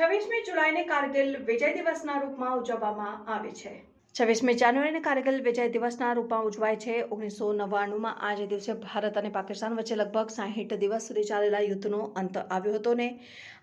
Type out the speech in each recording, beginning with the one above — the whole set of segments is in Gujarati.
છવ્વીસમી જુલાઈને કારગિલ વિજય દિવસના રૂપમાં ઉજવવામાં આવે છે. છવ્વીસમી જાન્યુઆરીને કારગિલ વિજય દિવસના રૂપમાં ઉજવાય છે. ઓગણીસો નવ્વાણુંમાં આજે દિવસે ભારત અને પાકિસ્તાન વચ્ચે લગભગ સાહીઠ દિવસ સુધી ચાલેલા યુદ્ધનો અંત આવ્યો હતો ને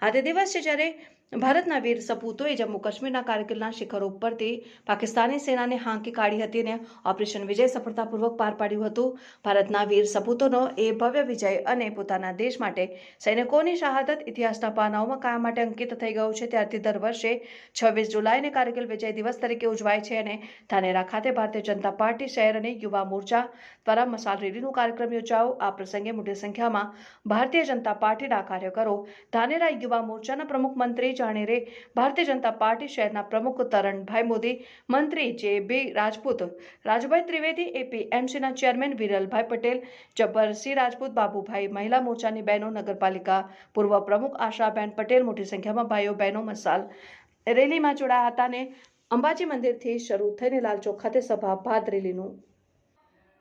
આજે દિવસ છે જ્યારે ભારતના વીર સપૂતોએ જમ્મુ કાશ્મીરના કારગિલના શિખરો ઉપરથી પાકિસ્તાની સેનાને હાંકી કાઢી હતી અને ઓપરેશન વિજય સફળતાપૂર્વક પાર પાડ્યું હતું. ભારતના વીર સપૂતોનો એ ભવ્ય વિજય અને પોતાના દેશ માટે સૈનિકોની શહાદત ઇતિહાસના પાનાઓમાં કાયમ માટે અંકિત થઈ ગયું છે. ત્યારથી દર વર્ષે છવ્વીસ જુલાઈને કારગિલ વિજય દિવસ તરીકે ઉજવાય છે અને ધાનેરા ખાતે ભારતીય જનતા પાર્ટી, શહેર અને યુવા મોરચા દ્વારા મસાલ રેલીનો કાર્યક્રમ યોજાયો. આ પ્રસંગે મોટી સંખ્યામાં ભારતીય જનતા પાર્ટીના કાર્યકરો, ધાનેરા યુવા મોરચાના પ્રમુખ મંત્રી જાણેરે ભારતીય જનતા પાર્ટી શહેરના પ્રમુખ તરણભાઈ મોદી, મંત્રી જે બી રાજપૂત રાજુભાઈ ત્રિવેદી એપીએમસીના ચેરમેન વિરલભાઈ પટેલ જબ્બરસિંહ રાજપૂત બાબુભાઈ મહિલા મોરચાની બહેનો, નગરપાલિકા પૂર્વ પ્રમુખ આશાબેન પટેલ, મોટી સંખ્યામાં ભાઈઓ, બહેનો, મસાલ રેલીમાં જોડાયા હતા અને અંબાજી મંદિરથી શરૂ થઈને લાલચોક ખાતે સભા બાદ રેલીનું.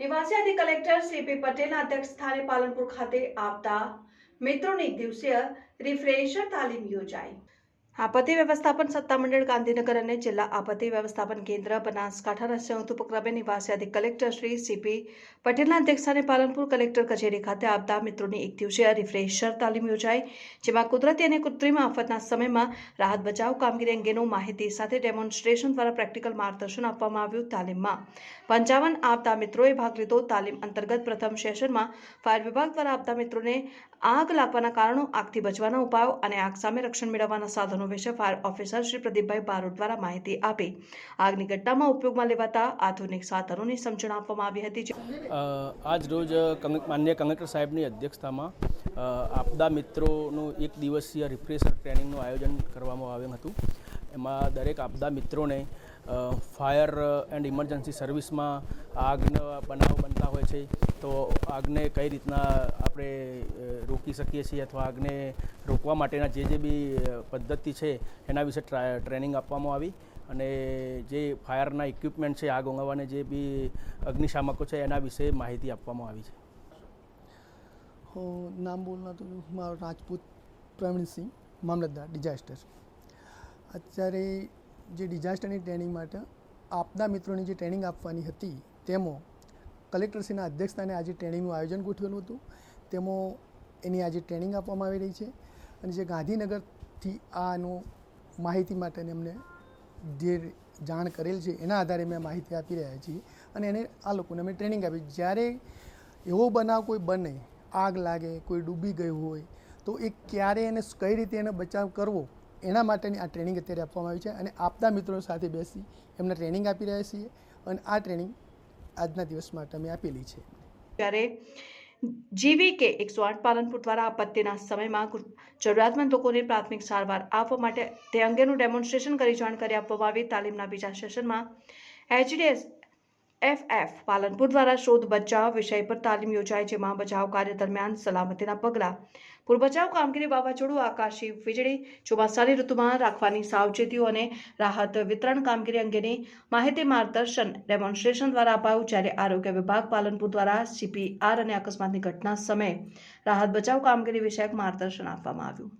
નિવાસી અધિક કલેક્ટર સીપી પટેલના અધ્યક્ષ સ્થાને પાલનપુર ખાતે આપતા મિત્રોની દિવસીય રિફ્રેશર તાલીમ યોજાઈ. આપત્તિ વ્યવસ્થાપન સત્તામંડળ ગાંધીનગર અને જિલ્લા આપત્તિ વ્યવસ્થાપન કેન્દ્ર બનાસકાંઠાના સંયુક્ત ઉપક્રમે નિવાસી અધિક કલેક્ટર શ્રી સીપી પટેલના અધ્યક્ષસ્થાને પાલનપુર કલેક્ટર કચેરી ખાતે આપતા મિત્રોની એક દિવસીય રિફ્રેશર તાલીમ યોજાઈ, જેમાં કુદરતી અને કૃત્રિમ આફતના સમયમાં રાહત બચાવ કામગીરી અંગેનું માહિતી સાથે ડેમોન્સ્ટ્રેશન દ્વારા પ્રેક્ટિકલ માર્ગદર્શન આપવામાં આવ્યું તાલીમમાં. પંચાવન આપતા મિત્રોએ ભાગ લીધો. તાલીમ અંતર્ગત પ્રથમ સેશનમાં ફાયર વિભાગ દ્વારા આપતા મિત્રોને આગ લાગવાના કારણો, આગથી બચવાના ઉપાયો અને આગ સામે રક્ષણ મેળવવાના સાધનો વિશે ફાયર ઓફિસર શ્રી પ્રદીપભાઈ બારોટ દ્વારા માહિતી આપી. આગની ઘટનામાં ઉપયોગમાં લેવાતા આધુનિક સાધનોની સમજણ આપવામાં આવી હતી. આજ રોજ માન્ય કલેક્ટર સાહેબની અધ્યક્ષતામાં આપદા મિત્રોનું એક દિવસીય રિફ્રેશર ટ્રેનિંગનું આયોજન કરવામાં આવ્યું હતું. એમાં દરેક આપદા મિત્રોને ફાયર એન્ડ ઇમરજન્સી સર્વિસમાં આગનો બનાવ બનતા હોય છે. તો આગને કઈ રીતના આપણે રોકી શકીએ છીએ અથવા આગને રોકવા માટેના જે જે બી પદ્ધતિ છે, એના વિશે ટ્રેનિંગ આપવામાં આવી. અને જે ફાયરના ઇક્વિપમેન્ટ છે, આગ ઓગાળવાને જે બી અગ્નિશામકો છે, એના વિશે માહિતી આપવામાં આવી છે. હું નામ બોલના તો મારો રાજપૂત પ્રવીણસિંહ, મામલતદાર ડિઝાસ્ટર અત્યારે જે ડિઝાસ્ટરની ટ્રેનિંગ માટે આપદા મિત્રોની જે ટ્રેનિંગ આપવાની હતી, તેમાં કલેક્ટરશ્રીના અધ્યક્ષસ્થાને આજે ટ્રેનિંગનું આયોજન ગોઠવેલું હતું. તેમાં એની આજે ટ્રેનિંગ આપવામાં આવી રહી છે અને જે ગાંધીનગરથી આનું માહિતી માટેને અમને જે જાણ કરેલ છે, એના આધારે મેં માહિતી આપી રહ્યા છીએ અને એને આ લોકોને અમે ટ્રેનિંગ આપી. જ્યારે એવો બનાવ કોઈ બને, આગ લાગે, કોઈ ડૂબી ગયું હોય, તો એ ક્યારે એને, કઈ રીતે એને બચાવ કરવો એના માટેની આ ટ્રેનિંગ અત્યારે આપવામાં આવી છે અને આપતા મિત્રો સાથે બેસી એમને ટ્રેનિંગ આપી રહ્યા છીએ અને આ ટ્રેનિંગ આજના દિવસ માટે અમે આપેલી છે. ત્યારે જીવી કે એકસો આઠ પાલનપુર દ્વારા આપત્તિના સમયમાં જરૂરિયાતમંદ લોકોને પ્રાથમિક સારવાર આપવા માટે તે અંગેનું ડેમોન્સ્ટ્રેશન કરી જાણકારી આપવામાં આવી તાલીમના બીજા સેશનમાં એચડીએસ એફએફ પાલનપુર દ્વારા શોધ બચાવ વિષય પર તાલીમ યોજાય જેમાં બચાવ કાર્ય દરમિયાન સલામતીના પગલાં. પૂર બચાવ કામગીરી વાવાઝોડું, આકાશી વીજળી, ચોમાસાની ઋતુમાં રાખવાની સાવચેતીઓ અને રાહત વિતરણ કામગીરી અંગેની માહિતી માર્ગદર્શન ડેમોન્સ્ટ્રેશન દ્વારા અપાયું જ્યારે આરોગ્ય વિભાગ પાલનપુર દ્વારા સીપીઆર અને અકસ્માતની ઘટના સમયે રાહત બચાવ કામગીરી વિષયક માર્ગદર્શન આપવામાં આવ્યું.